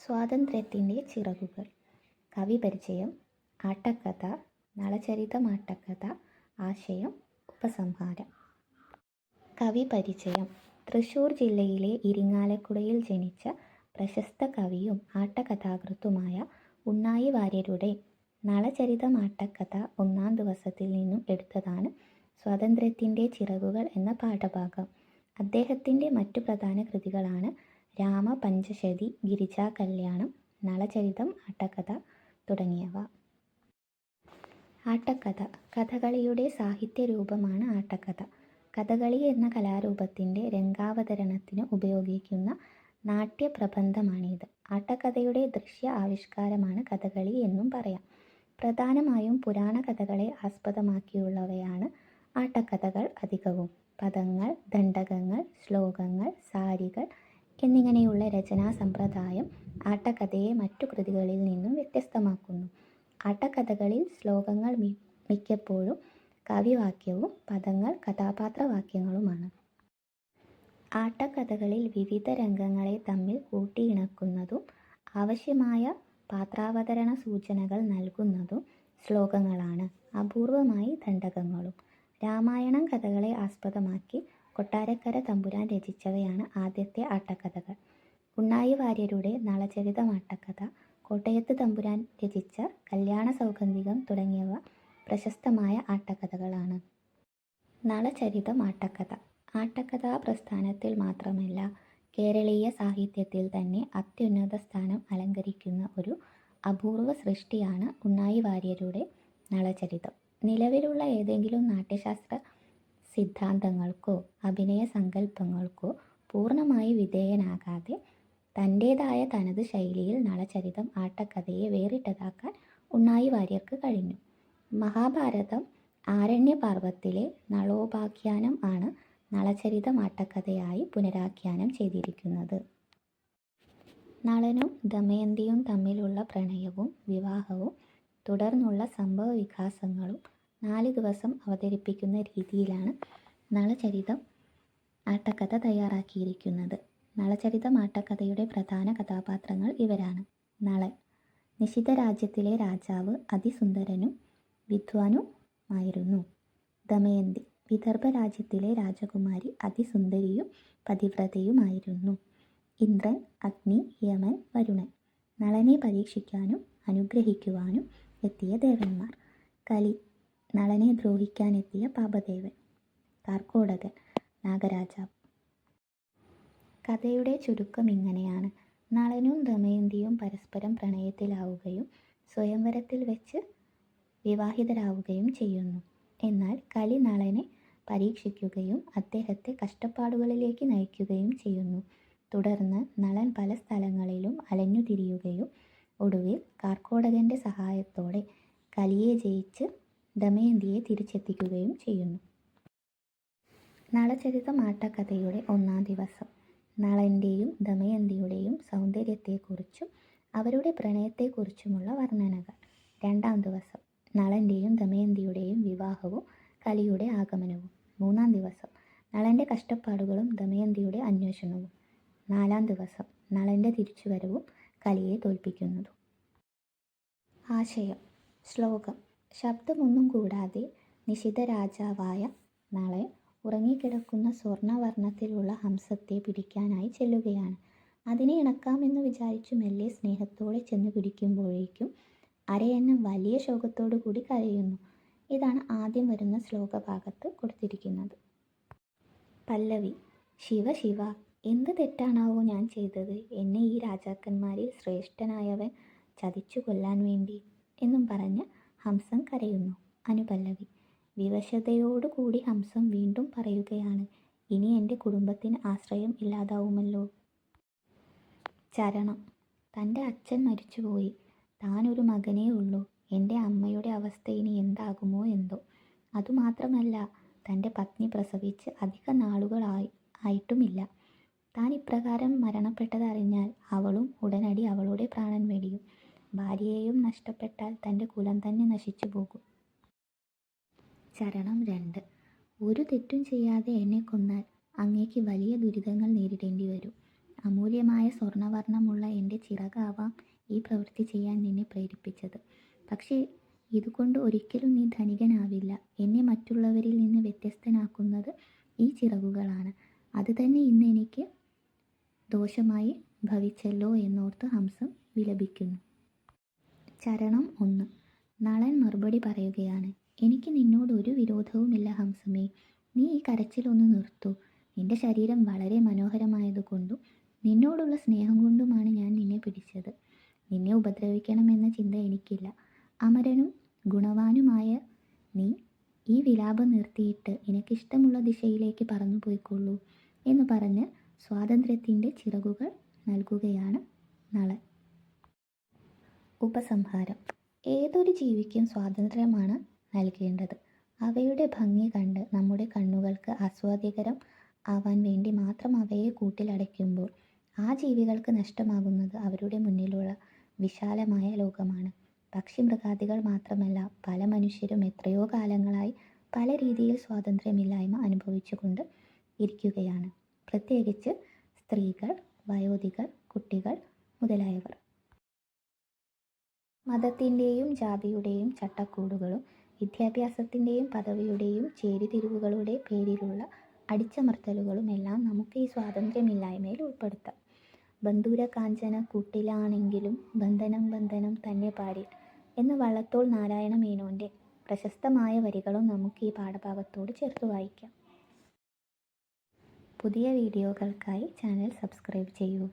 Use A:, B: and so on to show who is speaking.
A: സ്വാതന്ത്ര്യത്തിന്റെ ചിറകുകൾ. കവി പരിചയം ആട്ടക്കഥ നളചരിതം ആട്ടക്കഥ ആശയം ഉപസംഹാരം. കവി പരിചയം തൃശ്ശൂർ ജില്ലയിലെ ഇരിങ്ങാലക്കുടയിൽ ജനിച്ച പ്രശസ്ത കവിയും ആട്ടക്കഥാകൃത്തുമായ ഉണ്ണായി വാര്യരുടെ നളചരിതം ആട്ടക്കഥ ഒന്നാം ദിവസത്തിൽ നിന്നും എടുത്തതാണ് സ്വാതന്ത്ര്യത്തിന്റെ ചിറകുകൾ എന്ന പാഠഭാഗം. അദ്ദേഹത്തിന്റെ മറ്റു പ്രധാന കൃതികളാണ് രാമപഞ്ചശതി ഗിരിജാകല്യാണം നളചരിതം ആട്ടക്കഥ തുടങ്ങിയവ. ആട്ടക്കഥ കഥകളിയുടെ സാഹിത്യരൂപമാണ് ആട്ടക്കഥ കഥകളി എന്ന കലാരൂപത്തിന്റെ രംഗാവതരണത്തിന് ഉപയോഗിക്കുന്ന നാട്യപ്രബന്ധമാണിത്. ആട്ടക്കഥയുടെ ദൃശ്യ ആവിഷ്കാരമാണ് കഥകളി എന്നും പറയാം. പ്രധാനമായും പുരാണ കഥകളെ ആസ്പദമാക്കിയുള്ളവയാണ് ആട്ടക്കഥകൾ അധികവും. പദങ്ങൾ ദണ്ഡകങ്ങൾ ശ്ലോകങ്ങൾ സാരികൾ എന്നിങ്ങനെയുള്ള രചനാ സമ്പ്രദായം ആട്ടക്കഥയെ മറ്റു കൃതികളിൽ നിന്നും വ്യത്യസ്തമാക്കുന്നു. ആട്ടക്കഥകളിൽ ശ്ലോകങ്ങൾ മിക്കപ്പോഴും കവിവാക്യവും പദങ്ങൾ കഥാപാത്രവാക്യങ്ങളുമാണ്. ആട്ടക്കഥകളിൽ വിവിധ രംഗങ്ങളെ തമ്മിൽ കൂട്ടിയിണക്കുന്നതും ആവശ്യമായ പാത്രാവതരണ സൂചനകൾ നൽകുന്നതും ശ്ലോകങ്ങളാണ്. അപൂർവമായി ദണ്ഡകങ്ങളും രാമായണം കഥകളെ ആസ്പദമാക്കി കൊട്ടാരക്കര തമ്പുരാൻ രചിച്ചവയാണ് ആദ്യത്തെ ആട്ടക്കഥകൾ. ഉണ്ണായി വാര്യരുടെ നളചരിതം ആട്ടക്കഥ കോട്ടയത്ത് തമ്പുരാൻ രചിച്ച കല്യാണ സൗഗന്ധികം തുടങ്ങിയവ പ്രശസ്തമായ ആട്ടക്കഥകളാണ്. നളചരിതം ആട്ടക്കഥ. ആട്ടക്കഥാ പ്രസ്ഥാനത്തിൽ മാത്രമല്ല കേരളീയ സാഹിത്യത്തിൽ തന്നെ അത്യുന്നത സ്ഥാനം അലങ്കരിക്കുന്ന ഒരു അപൂർവ സൃഷ്ടിയാണ് ഉണ്ണായി വാര്യരുടെ നളചരിതം. നിലവിലുള്ള ഏതെങ്കിലും നാട്യശാസ്ത്ര സിദ്ധാന്തങ്ങൾക്കോ അഭിനയ സങ്കല്പങ്ങൾക്കോ പൂർണമായി വിധേയനാകാതെ തന്റേതായ തനത് ശൈലിയിൽ നളചരിതം ആട്ടക്കഥയെ വേറിട്ടതാക്കാൻ ഉണ്ണായി വാര്യർക്ക് കഴിഞ്ഞു. മഹാഭാരതം ആരണ്യപർവത്തിലെ നളോപാഖ്യാനം ആണ് നളചരിതം ആട്ടക്കഥയായി പുനരാഖ്യാനം ചെയ്തിരിക്കുന്നത്. നളനും ദമയന്തിയും തമ്മിലുള്ള പ്രണയവും വിവാഹവും തുടർന്നുള്ള സംഭവ വികാസങ്ങളും നാല് ദിവസം അവതരിപ്പിക്കുന്ന രീതിയിലാണ് നളചരിതം ആട്ടക്കഥ തയ്യാറാക്കിയിരിക്കുന്നത്. നളചരിതം ആട്ടക്കഥയുടെ പ്രധാന കഥാപാത്രങ്ങൾ ഇവരാണ്. നളൻ നിശിത രാജ്യത്തിലെ രാജാവ് അതിസുന്ദരനും വിദ്വാനുമായിരുന്നു ദമയന്തി വിദർഭ രാജ്യത്തിലെ രാജകുമാരി അതിസുന്ദരിയും പതിവ്രതയുമായിരുന്നു. ഇന്ദ്രൻ അഗ്നി യമൻ വരുണൻ നളനെ പരീക്ഷിക്കാനും അനുഗ്രഹിക്കുവാനും എത്തിയ ദേവന്മാർ. കലി നളനെ ദ്രോഹിക്കാനെത്തിയ പാപദേവൻ. കാർക്കോടകൻ നാഗരാജാവ്. കഥയുടെ ചുരുക്കം ഇങ്ങനെയാണ്. നളനും ദമയന്തിയും പരസ്പരം പ്രണയത്തിലാവുകയും സ്വയംവരത്തിൽ വെച്ച് വിവാഹിതരാവുകയും ചെയ്യുന്നു. എന്നാൽ കലി നളനെ പരീക്ഷിക്കുകയും അദ്ദേഹത്തെ കഷ്ടപ്പാടുകളിലേക്ക് നയിക്കുകയും ചെയ്യുന്നു. തുടർന്ന് നളൻ പല സ്ഥലങ്ങളിലും അലഞ്ഞുതിരിയുകയും ഒടുവിൽ കാർക്കോടകന്റെ സഹായത്തോടെ കലിയെ ജയിച്ച് ദമയന്തിയെ തിരിച്ചെത്തിക്കുകയും ചെയ്യുന്നു. നളചരിതം ആട്ടക്കഥയുടെ ഒന്നാം ദിവസം. നളന്റെയും ദമയന്തിയുടെയും സൗന്ദര്യത്തെക്കുറിച്ചും അവരുടെ പ്രണയത്തെക്കുറിച്ചുമുള്ള വർണനകൾ. രണ്ടാം ദിവസം. നളന്റെയും ദമയന്തിയുടെയും വിവാഹവും കലിയുടെ ആഗമനവും. മൂന്നാം ദിവസം. നളന്റെ കഷ്ടപ്പാടുകളും ദമയന്തിയുടെ അന്വേഷണവും. നാലാം ദിവസം. നളന്റെ തിരിച്ചുവരവും കലിയെ തോൽപ്പിക്കുന്നതും. ആശയം. ശ്ലോകം. ശബ്ദമൊന്നും കൂടാതെ നിശിത രാജാവായ നളൻ ഉറങ്ങിക്കിടക്കുന്ന സ്വർണവർണത്തിലുള്ള ഹംസത്തെ പിടിക്കാനായി ചെല്ലുകയാണ്. അതിനെ ഇണക്കാമെന്ന് വിചാരിച്ചു മെല്ലെ സ്നേഹത്തോടെ ചെന്ന് പിടിക്കുമ്പോഴേക്കും അരയന്നം വലിയ ശോകത്തോടു കൂടി കരയുന്നു. ഇതാണ് ആദ്യം വരുന്ന ശ്ലോകഭാഗത്ത് കൊടുത്തിരിക്കുന്നത്. പല്ലവി ശിവ ശിവ എന്ത് തെറ്റാണാവോ ഞാൻ ചെയ്തത്? എന്നെ ഈ രാജാക്കന്മാരിൽ ശ്രേഷ്ഠനായവൻ ചതിച്ചു കൊല്ലാൻ വേണ്ടി എന്നും പറഞ്ഞ് ഹംസം കരയുന്നു. അനുപല്ലവി. വിവശതയോടുകൂടി ഹംസം വീണ്ടും പറയുകയാണ് ഇനി എന്റെ കുടുംബത്തിന് ആശ്രയം ഇല്ലാതാവുമല്ലോ. ചരണം. തന്റെ അച്ഛൻ മരിച്ചുപോയി. താനൊരു മകനേ ഉള്ളൂ. എന്റെ അമ്മയുടെ അവസ്ഥ ഇനി എന്താകുമോ എന്തോ. അതുമാത്രമല്ല തന്റെ പത്നി പ്രസവിച്ച് അധിക നാളുകളായി ആയിട്ടുമില്ല. താൻ ഇപ്രകാരം മരണപ്പെട്ടതറിഞ്ഞാൽ അവളും ഉടനടി അവളുടെ പ്രാണൻ വെടിയും. ഭാര്യയെയും നഷ്ടപ്പെട്ടാൽ തന്റെ കുലം തന്നെ നശിച്ചു പോകും. ചരണം രണ്ട്. ഒരു തെറ്റും ചെയ്യാതെ എന്നെ കൊന്നാൽ അങ്ങേക്ക് വലിയ ദുരിതങ്ങൾ നേരിടേണ്ടി വരും. അമൂല്യമായ സ്വർണവർണമുള്ള എന്റെ ചിറകാവാം ഈ പ്രവൃത്തി ചെയ്യാൻ നിന്നെ പ്രേരിപ്പിച്ചത്. പക്ഷേ ഇതുകൊണ്ട് ഒരിക്കലും നീ ധനികനാവില്ല. എന്നെ മറ്റുള്ളവരിൽ നിന്ന് വ്യത്യസ്തനാക്കുന്നത് ഈ ചിറകുകളാണ്. അത് തന്നെ ഇന്ന് എനിക്ക് ദോഷമായി ഭവിച്ചല്ലോ എന്നോർത്ത് ഹംസം വിലപിക്കുന്നു. ചരണം ഒന്ന്. നളൻ മറുപടി പറയുകയാണ് എനിക്ക് നിന്നോട് ഒരു വിരോധവുമില്ല ഹംസമേ. നീ ഈ കരച്ചിലൊന്ന് നിർത്തൂ. നിന്റെ ശരീരം വളരെ മനോഹരമായതുകൊണ്ടും നിന്നോടുള്ള സ്നേഹം കൊണ്ടുമാണ് ഞാൻ നിന്നെ പിടിച്ചത്. നിന്നെ ഉപദ്രവിക്കണമെന്ന ചിന്ത എനിക്കില്ല. അമരനും ഗുണവാനുമായ നീ ഈ വിലാപം നിർത്തിയിട്ട് നിനക്കിഷ്ടമുള്ള ദിശയിലേക്ക് പറന്നു പോയിക്കൊള്ളൂ എന്ന് പറഞ്ഞ് സ്വാതന്ത്ര്യത്തിന്റെ ചിറകുകൾ നൽകുകയാണ് നളൻ. ഉപസംഹാരം. ഏതൊരു ജീവിക്കും സ്വാതന്ത്ര്യമാണ് നൽകേണ്ടത്. അവയുടെ ഭംഗി കണ്ട് നമ്മുടെ കണ്ണുകൾക്ക് ആസ്വാദ്യകരം ആവാൻ വേണ്ടി മാത്രം അവയെ കൂട്ടിലടയ്ക്കുമ്പോൾ ആ ജീവികൾക്ക് നഷ്ടമാകുന്നത് അവരുടെ മുന്നിലുള്ള വിശാലമായ ലോകമാണ്. പക്ഷിമൃഗാദികൾ മാത്രമല്ല പല മനുഷ്യരും എത്രയോ കാലങ്ങളായി പല രീതിയിൽ സ്വാതന്ത്ര്യമില്ലായ്മ അനുഭവിച്ചുകൊണ്ട് ഇരിക്കുകയാണ്. പ്രത്യേകിച്ച് സ്ത്രീകൾ വയോധികർ കുട്ടികൾ മുതലായവർ. മതത്തിന്റെയും ജാതിയുടെയും ചട്ടക്കൂടുകളും വിദ്യാഭ്യാസത്തിന്റെയും പദവിയുടെയും ചേരിതിരിവുകളുടെ പേരിലുള്ള അടിച്ചമർത്തലുകളുമെല്ലാം നമുക്ക് ഈ സ്വാതന്ത്ര്യമില്ലായ്മയിൽ ഉൾപ്പെടുത്താം. ബന്ധൂര കാഞ്ചന കൂട്ടിലാണെങ്കിലും ബന്ധനം ബന്ധനം തന്നെ പാടി. എന്ന വള്ളത്തോൾ നാരായണ മേനോന്റെ പ്രശസ്തമായ വരികളും നമുക്ക് ഈ പാഠഭാഗത്തോട് ചേർത്ത് വായിക്കാം. പുതിയ വീഡിയോകൾക്കായി ചാനൽ സബ്സ്ക്രൈബ് ചെയ്യൂ.